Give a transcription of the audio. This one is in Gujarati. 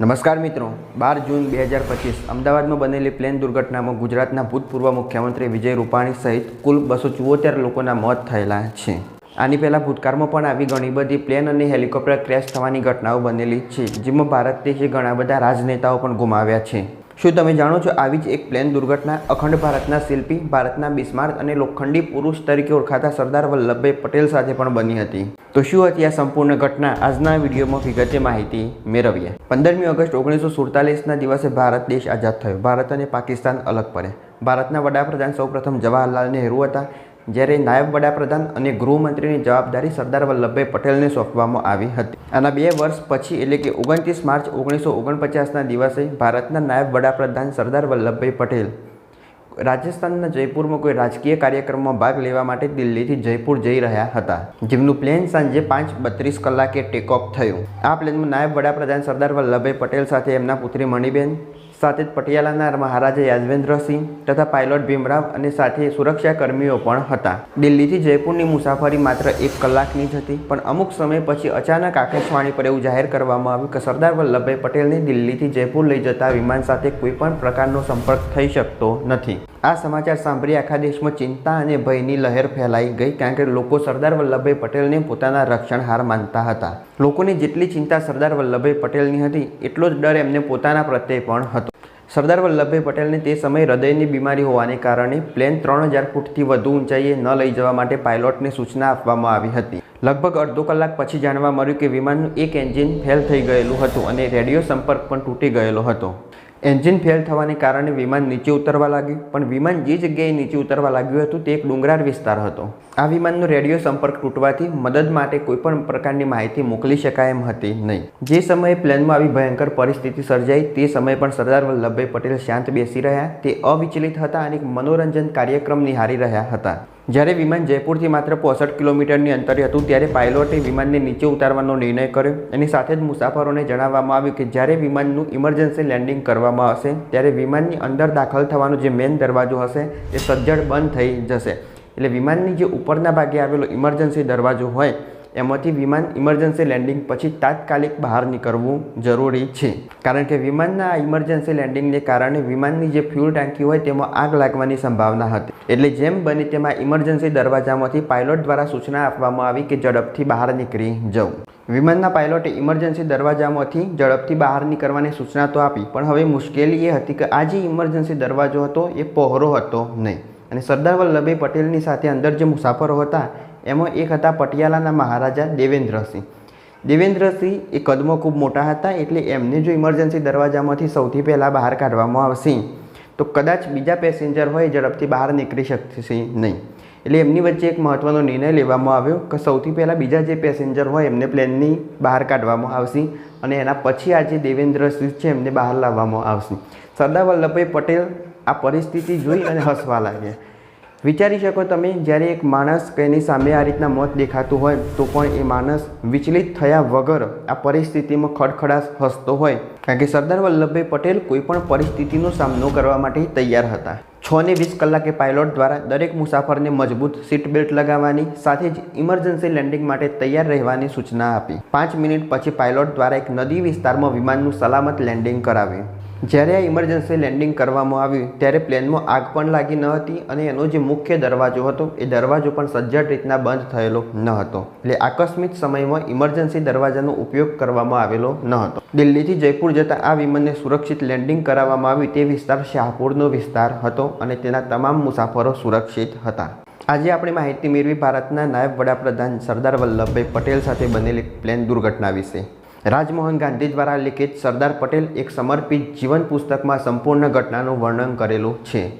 નમસ્કાર મિત્રો, બાર જૂન બે હજાર પચીસ, અમદાવાદમાં બનેલી પ્લેન દુર્ઘટનામાં ગુજરાતના ભૂતપૂર્વ મુખ્યમંત્રી વિજય રૂપાણી સહિત કુલ બસો ચુઓતેર લોકોના મોત થયેલા છે. આની પહેલાં ભૂતકાળમાં પણ આવી ઘણી બધી પ્લેન અને હેલિકોપ્ટર ક્રેશ થવાની ઘટનાઓ બનેલી છે, જેમાં ભારત દેશે ઘણા બધા રાજનેતાઓ પણ ગુમાવ્યા છે. શું તમે જાણો છો આવી જ એક પ્લેન દુર્ઘટના? અખંડ ભારતના શિલ્પી, ભારતના બિસ્માર્ક અને લોખંડી પુરુષ તરીકે ઓળખાતા સરદાર વલ્લભભાઈ પટેલ સાથે પણ બની હતી. તો શું હતી આ સંપૂર્ણ ઘટના? આજના વિડીયોમાં વિગતે માહિતી મેળવીએ. પંદરમી ઓગસ્ટ ઓગણીસો સુડતાલીસના દિવસે ભારત દેશ આઝાદ થયો. ભારત અને પાકિસ્તાન અલગ પડે ભારતના વડાપ્રધાન સૌપ્રથમ જવાહરલાલ નહેરુ હતા. જ્યારે નાયબ વડાપ્રધાન અને ગૃહમંત્રીની જવાબદારી સરદાર વલ્લભભાઈ પટેલને સોંપવામાં આવી હતી. આના બે વર્ષ પછી, એટલે કે ઓગણત્રીસ માર્ચ ઓગણીસો ઓગણપચાસના દિવસે, ભારતના નાયબ વડાપ્રધાન સરદાર વલ્લભભાઈ પટેલ રાજસ્થાનના જયપુરમાં કોઈ રાજકીય કાર્યક્રમમાં ભાગ લેવા માટે દિલ્હીથી જયપુર જઈ રહ્યા હતા. જેમનું પ્લેન સાંજે પાંચ બત્રીસ કલાકે ટેક થયું. આ પ્લેનમાં નાયબ વડાપ્રધાન સરદાર વલ્લભભાઈ પટેલ સાથે એમના પુત્રી મણિબેન સાથે જ પટિયાલાના મહારાજા યાદવેન્દ્રસિંહ તથા પાયલોટ ભીમરાવ અને સાથે સુરક્ષા કર્મીઓ પણ હતા. દિલ્હીથી જયપુરની મુસાફરી માત્ર એક કલાકની જ હતી, પણ અમુક સમય પછી અચાનક આકાશવાણી પર એવું જાહેર કરવામાં આવ્યું કે સરદાર વલ્લભભાઈ પટેલને દિલ્હીથી જયપુર લઈ જતા વિમાન સાથે કોઈ પણ પ્રકારનો સંપર્ક થઈ શકતો નથી. આ સમાચાર સાંભળી આખા દેશમાં ચિંતા અને ભયની લહેર ફેલાઈ ગઈ કારણ કે લોકો સરદાર વલ્લભભાઈ પટેલને પોતાના રક્ષણહાર માનતા હતા. લોકોની જેટલી ચિંતા સરદાર વલ્લભભાઈ પટેલની હતી, એટલો જ ડર એમને પોતાના પ્રત્યે પણ હતો. સરદાર વલ્લભભાઈ પટેલને તે સમયે હૃદયની બીમારી હોવાને કારણે પ્લેન ત્રણ હજાર ફૂટથી વધુ ઊંચાઈએ ન લઈ જવા માટે પાયલોટને સૂચના આપવામાં આવી હતી. લગભગ અડધો કલાક પછી જાણવા મળ્યું કે વિમાનનું એક એન્જિન ફેલ થઈ ગયેલું હતું અને રેડિયો સંપર્ક પણ તૂટી ગયેલો હતો. એન્જિન ફેલ થવાને કારણે વિમાન નીચે ઉતરવા લાગ્યું. પણ વિમાન જે જગ્યાએ નીચે ઉતરવા લાગ્યું હતું તે એક ડુંગરાળ વિસ્તાર હતો. આ વિમાનનો રેડિયો સંપર્ક તૂટવાથી મદદ માટે કોઈપણ પ્રકારની માહિતી મોકલી શકાય એમ હતી નહીં. જે સમયે પ્લેનમાં આવી ભયંકર પરિસ્થિતિ સર્જાઈ, તે સમયે પણ સરદાર વલ્લભભાઈ પટેલ શાંત બેસી રહ્યા. તે અવિચલિત હતા અને એક મનોરંજન કાર્યક્રમ નિહાળી રહ્યા હતા. જ્યારે વિમાન જયપુરથી માત્ર પોસઠ કિલોમીટરની અંતરે હતું, ત્યારે પાયલોટે વિમાનને નીચે ઉતારવાનો નિર્ણય કર્યો. એની સાથે જ મુસાફરોને જણાવવામાં આવ્યું કે જ્યારે વિમાનનું ઇમરજન્સી લેન્ડિંગ કરવામાં આવશે, ત્યારે વિમાનની અંદર દાખલ થવાનો જે મેન દરવાજો હશે એ સજ્જડ બંધ થઈ જશે. એટલે વિમાનની જે ઉપરના ભાગે આવેલો ઇમરજન્સી દરવાજો હોય એમાંથી વિમાન ઇમરજન્સી લેન્ડિંગ પછી તાત્કાલિક બહાર નીકળવું જરૂરી છે. કારણ કે વિમાનના ઇમરજન્સી લેન્ડિંગને કારણે વિમાનની જે ફ્યુલ ટાંકી હોય તેમાં આગ લાગવાની સંભાવના હતી. એટલે જેમ બને તેમાં ઇમરજન્સી દરવાજામાંથી પાયલોટ દ્વારા સૂચના આપવામાં આવી કે ઝડપથી બહાર નીકળી જવું. વિમાનના પાયલોટે ઇમરજન્સી દરવાજામાંથી ઝડપથી બહાર નીકળવાની સૂચના તો આપી, પણ હવે મુશ્કેલી એ હતી કે આ જે ઇમરજન્સી દરવાજો હતો એ પહોરો હતો નહીં. અને સરદાર વલ્લભભાઈ પટેલની સાથે અંદર જે મુસાફરો હતા એમાં એક હતા પટિયાલાના મહારાજા દેવેન્દ્રસિંહ. દેવેન્દ્રસિંહ એ કદમાં ખૂબ મોટા હતા એટલે એમને જો ઇમરજન્સી દરવાજામાંથી સૌથી પહેલાં બહાર કાઢવામાં આવશે, તો કદાચ બીજા પેસેન્જર હોય ઝડપથી બહાર નીકળી શકશે નહીં. એટલે એમની વચ્ચે એક મહત્ત્વનો નિર્ણય લેવામાં આવ્યો કે સૌથી પહેલાં બીજા જે પેસેન્જર હોય એમને પ્લેનની બહાર કાઢવામાં આવશે અને એના પછી આ જે દેવેન્દ્રસિંહ છે એમને બહાર લાવવામાં આવશે. સરદાર વલ્લભભાઈ પટેલ આ પરિસ્થિતિ જોઈ અને હસવા લાગ્યા. વિચારી શકો તમે, જ્યારે એક માણસ કે એની સામે આ રીતના મોત દેખાતું હોય, તો પણ એ માણસ વિચલિત થયા વગર આ પરિસ્થિતિમાં ખડખડાશ હસતો હોય. કારણ કે સરદાર વલ્લભભાઈ પટેલ કોઈપણ પરિસ્થિતિનો સામનો કરવા માટે તૈયાર હતા. છ ને વીસ કલાકે પાયલોટ દ્વારા દરેક મુસાફરને મજબૂત સીટ બેલ્ટ લગાવવાની, સાથે જ ઇમરજન્સી લેન્ડિંગ માટે તૈયાર રહેવાની સૂચના આપી. પાંચ મિનિટ પછી પાયલોટ દ્વારા એક નદી વિસ્તારમાં વિમાનનું સલામત લેન્ડિંગ કરાવ્યું. જ્યારે આ ઇમરજન્સી લેન્ડિંગ કરવામાં આવ્યું, ત્યારે પ્લેનમાં આગ પણ લાગી ન હતી અને એનો જે મુખ્ય દરવાજો હતો, એ દરવાજો પણ સજ્જડ રીતના બંધ થયેલો ન હતો. એટલે આકસ્મિક સમયમાં ઇમરજન્સી દરવાજાનો ઉપયોગ કરવામાં આવેલો ન હતો. દિલ્હીથી જયપુર જતા આ વિમાનને સુરક્ષિત લેન્ડિંગ કરાવવામાં આવ્યું તે વિસ્તાર શાહપુરનો વિસ્તાર હતો અને તેના તમામ મુસાફરો સુરક્ષિત હતા. આજે આપણે માહિતી મેળવી ભારતના નાયબ વડાપ્રધાન સરદાર વલ્લભભાઈ પટેલ સાથે બનેલી પ્લેન દુર્ઘટના વિશે. રાજમોહન ગાંધી દ્વારા લિખિત સરદાર પટેલ એક સમર્પિત જીવન પુસ્તકમાં સંપૂર્ણ ઘટનાનું વર્ણન કરેલું છે.